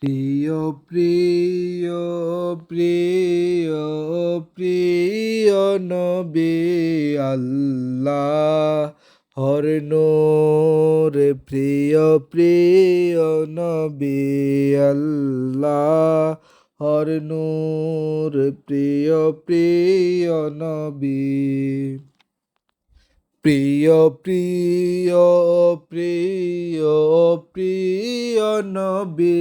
প্রিয় প্রিয় প্রিয় প্রিয় নবী আল্লাহ, হর রে প্রিয় প্রিয় নবী আল্লাহ, হর নূর, প্রিয় প্রিয় নবী। প্রিয় প্রিয় প্রিয় প্রিয় নবী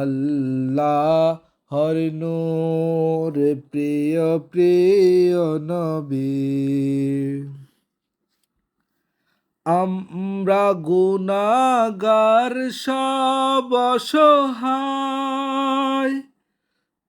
আল্লাহ হর নূর প্রিয় প্রিয় নবী আমরা গুনাগার সব অসহায়।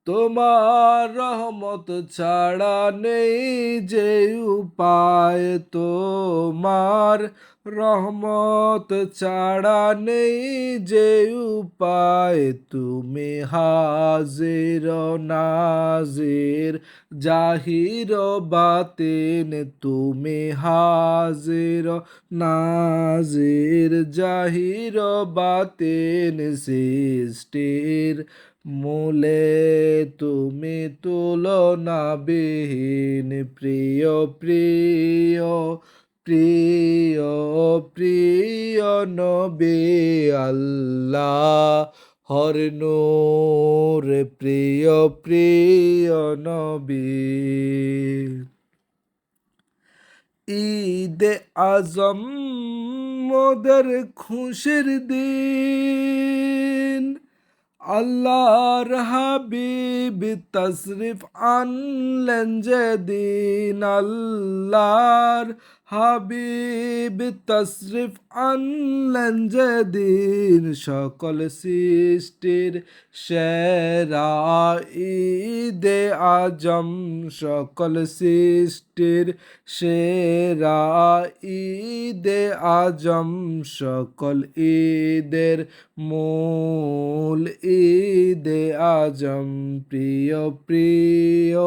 তোমার রহমত ছাড়া নেই যে উপায়। তোমার রহমত ছাড়া নেই যে উপায়। তুমি হাজির নাজির, জাহির বাতিন তুমি হাজির নাজির, জাহির বাতিন সৃষ্টির মূলে তুমি তুলনাবিহীন, প্রিয় প্রিয় প্রিয় প্রিয় নবী আল্লাহ। হর নূর, প্রিয় প্রিয় নবী। ঈদে আজম, মোদের খুশির দিন। আল্লাহর হাবিব তশরিফ আনলেন যেদিন আল্লাহর হাবিব তশরিফ আনলেন যেদিন সকল সৃষ্টির সেরা ঈদে আজম, সকল সৃষ্টির সেরা ঈদে আজম, সকল ঈদের মূল ঈদে আজম। প্রিয় প্রিয়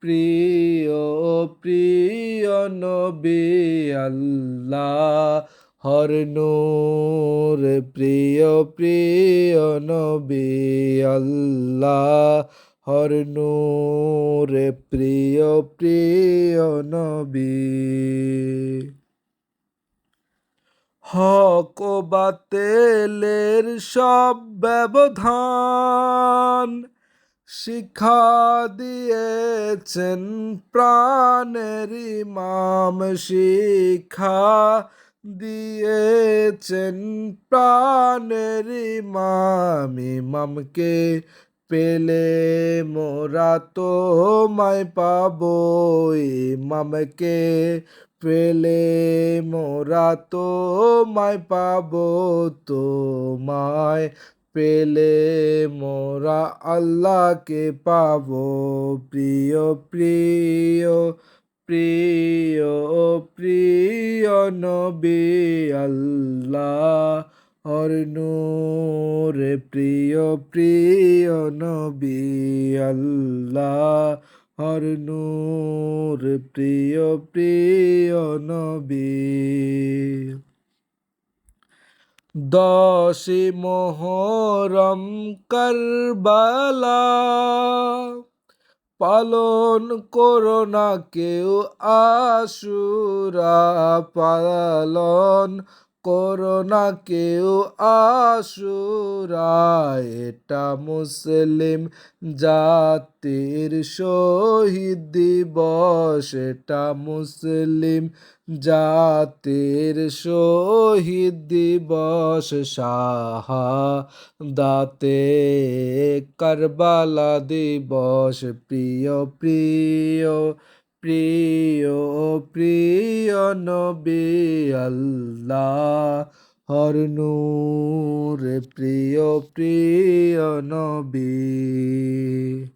প্রিয় প্রিয় নবী আল্লাহ, হর নূর। প্রিয় প্রিয় নবী আল্লাহ, হর নূর। প্রিয় প্রিয় নবী। হক বাতেলের সব ব্যবধান শিক্ষা দিয়েছেন প্রাণের ইমাম শিক্ষা দিয়েছেন প্রাণের ইমাম। ইমামকে পেলে মোরা তো মায় পাবো। ইমামকে পেলে মোরা মায় পাবো। তোমায় পেলে মোরা আল্লাহকে পাবো। প্রিয় প্রিয় প্রিয় প্রিয় নবী আল্লাহ হর নূর। প্রিয় প্রিয় নবী আল্লাহ হর নূর। প্রিয় প্রিয় নবী। দশে মোহরম করবালা। পালন করো না কেউ আশুরা পালন করোনা কেউ আশুরা এটা মুসলিম জাতির শহীদ দিবস, এটা মুসলিম জাতির শহীদ দিবস। সাহা দাতে কারবালা দিবস, প্রিয় প্রিয় প্রিয় প্রিয় নবী আল্লাহ হর নূর প্রিয় প্রিয় নবী।